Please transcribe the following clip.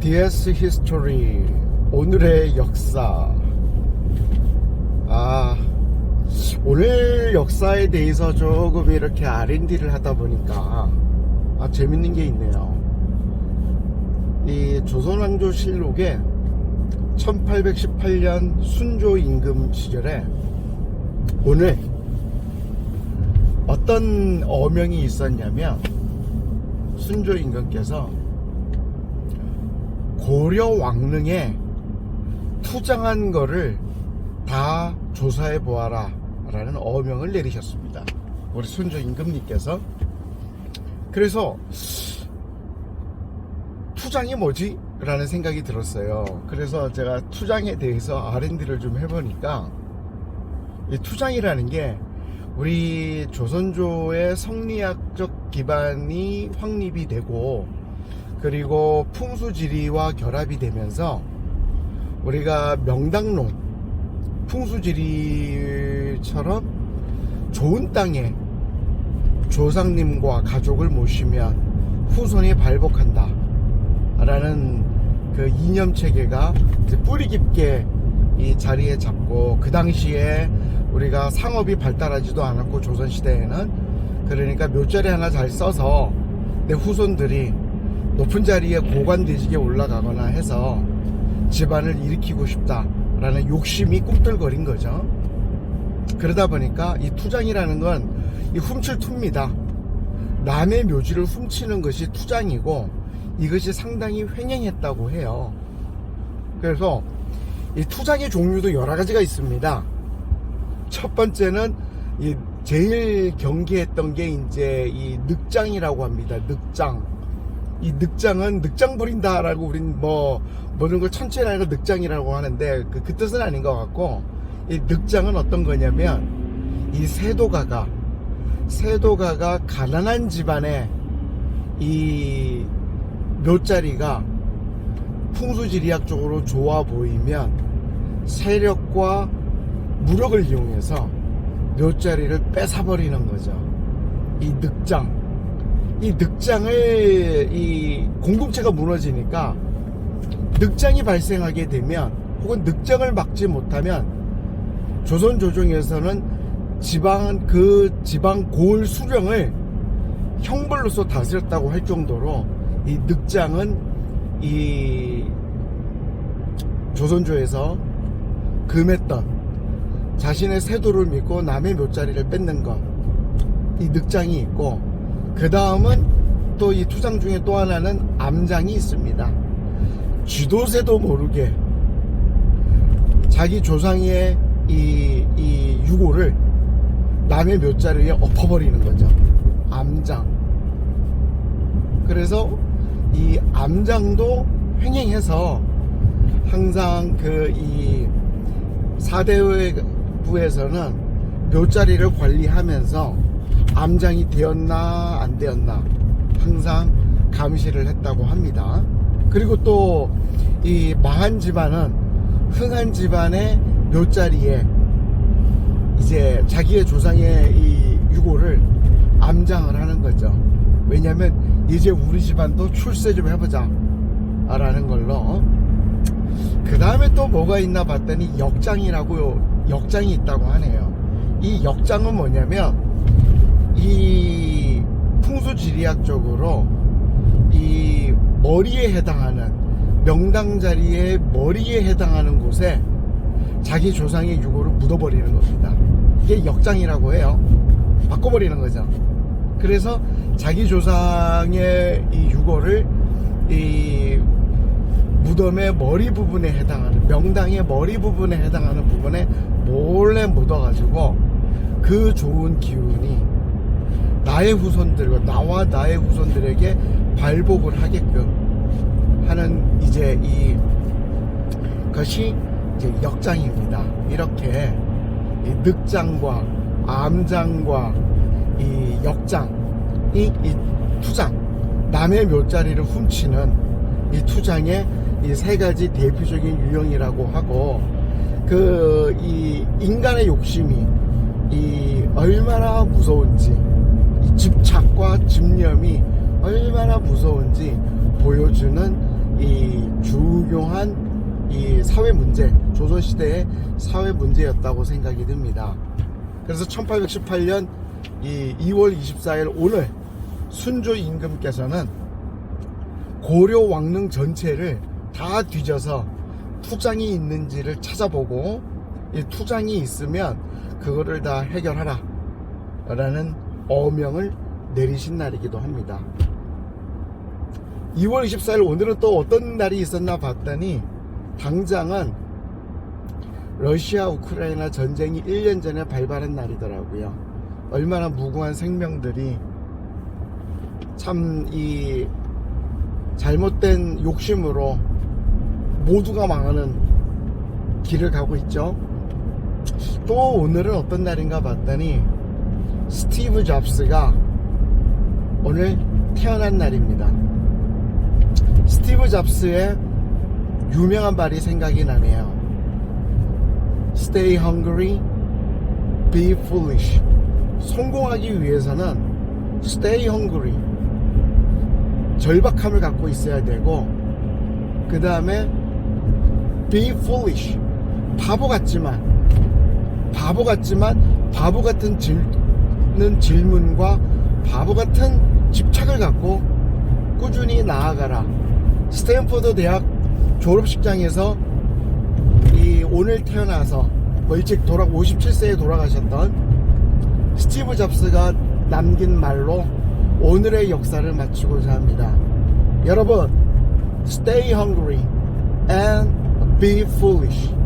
DS 히스토리 오늘의 역사. 아 오늘 역사에 대해서 조금 이렇게 R&D를 하다 보니까 아 재밌는 게 있네요. 이 조선왕조실록에 1818년 순조 임금 시절에 오늘 어떤 어명이 있었냐면 순조 임금께서 고려 왕릉에 투장한 거를 다 조사해 보아라 라는 어명을 내리셨습니다. 우리 순조 임금님께서 그래서 투장이 뭐지? 라는 생각이 들었어요. 그래서 제가 투장에 대해서 R&D를 좀 해보니까 이 투장이라는 게 우리 조선조의 성리학적 기반이 확립이 되고 그리고 풍수지리와 결합이 되면서 우리가 명당론 풍수지리처럼 좋은 땅에 조상님과 가족을 모시면 후손이 발복한다 라는 그 이념 체계가 뿌리 깊게 이 자리에 잡고 그 당시에 우리가 상업이 발달하지도 않았고 조선시대에는 그러니까 묘자리 하나 잘 써서 내 후손들이 높은 자리에 고관대직에 올라가거나 해서 집안을 일으키고 싶다라는 욕심이 꿈틀거린 거죠. 그러다 보니까 이 투장이라는 건 이 훔칠 투입니다. 남의 묘지를 훔치는 것이 투장이고 이것이 상당히 횡행했다고 해요. 그래서 이 투장의 종류도 여러 가지가 있습니다. 첫 번째는 이 제일 경계했던 게 이제 이 늑장이라고 합니다. 늑장. 이 늑장은 늑장 부린다라고 우린 뭐 모든 걸 천천히 걸 늑장이라고 하는데 그, 그 뜻은 아닌 것 같고 이 늑장은 어떤 거냐면 이 세도가가 세도가가 가난한 집안에 이 묘자리가 풍수지리학적으로 좋아 보이면 세력과 무력을 이용해서 묘자리를 뺏어버리는 거죠. 이 늑장. 이 늑장을 이 공동체가 무너지니까 늑장이 발생하게 되면 혹은 늑장을 막지 못하면 조선 조정에서는 지방 그 지방 고을 수령을 형벌로서 다스렸다고 할 정도로 이 늑장은 이 조선조에서 금했던 자신의 세도를 믿고 남의 묘자리를 뺏는 것 이 늑장이 있고 그 다음은 또 이 투장 중에 또 하나는 암장이 있습니다. 쥐도새도 모르게 자기 조상의 이, 이 유고를 남의 묘자리에 엎어버리는 거죠. 암장. 그래서 이 암장도 횡행해서 항상 그 이 사대부에서는 묘자리를 관리하면서 암장이 되었나 안 되었나 항상 감시를 했다고 합니다. 그리고 또이 망한 집안은 흥한 집안의 묘자리에 이제 자기의 조상의 이 유고를 암장을 하는 거죠. 왜냐면 이제 우리 집안도 출세 좀 해보자 라는 걸로 그 다음에 또 뭐가 있나 봤더니 역장이라고 역장이 있다고 하네요. 이 역장은 뭐냐면 이 풍수지리학적으로 이 머리에 해당하는 명당 자리의 머리에 해당하는 곳에 자기 조상의 유고를 묻어버리는 겁니다. 이게 역장이라고 해요. 바꿔버리는 거죠. 그래서 자기 조상의 이 유고를 이 무덤의 머리 부분에 해당하는 명당의 머리 부분에 해당하는 부분에 몰래 묻어가지고 그 좋은 기운이 나의 후손들과 나와 나의 후손들에게 발복을 하게끔 하는 이제 이 것이 이제 역장입니다. 이렇게 이 늑장과 암장과 이 역장이 이 투장 남의 묘자리를 훔치는 이 투장의 이 세 가지 대표적인 유형이라고 하고 그 이 인간의 욕심이 이 얼마나 무서운지 이 집착과 집념이 얼마나 무서운지 보여주는 이 중요한 이 사회 문제, 조선 시대의 사회 문제였다고 생각이 듭니다. 그래서 1818년 이 2월 24일 오늘 순조 임금께서는 고려 왕릉 전체를 다 뒤져서 투장이 있는지를 찾아보고 이 투장이 있으면 그거를 다 해결하라 라는 어명을 내리신 날이기도 합니다. 2월 24일 오늘은 또 어떤 날이 있었나 봤더니 당장은 러시아 우크라이나 전쟁이 1년 전에 발발한 날이더라고요. 얼마나 무고한 생명들이 참 이 잘못된 욕심으로 모두가 망하는 길을 가고 있죠. 또 오늘은 어떤 날인가 봤더니 스티브 잡스가 오늘 태어난 날입니다. 스티브 잡스의 유명한 말이 생각이 나네요. Stay hungry, be foolish. 성공하기 위해서는 stay hungry. 절박함을 갖고 있어야 되고, 그 다음에 be foolish. 바보 같지만, 바보 같지만, 바보 같은 질, 는 질문과 바보 같은 집착을 갖고 꾸준히 나아가라. 스탠포드 대학 졸업식장에서 이 오늘 태어나서 뭐 일찍 돌아 57세에 돌아가셨던 스티브 잡스가 남긴 말로 오늘의 역사를 마치고자 합니다. 여러분, stay hungry and be foolish.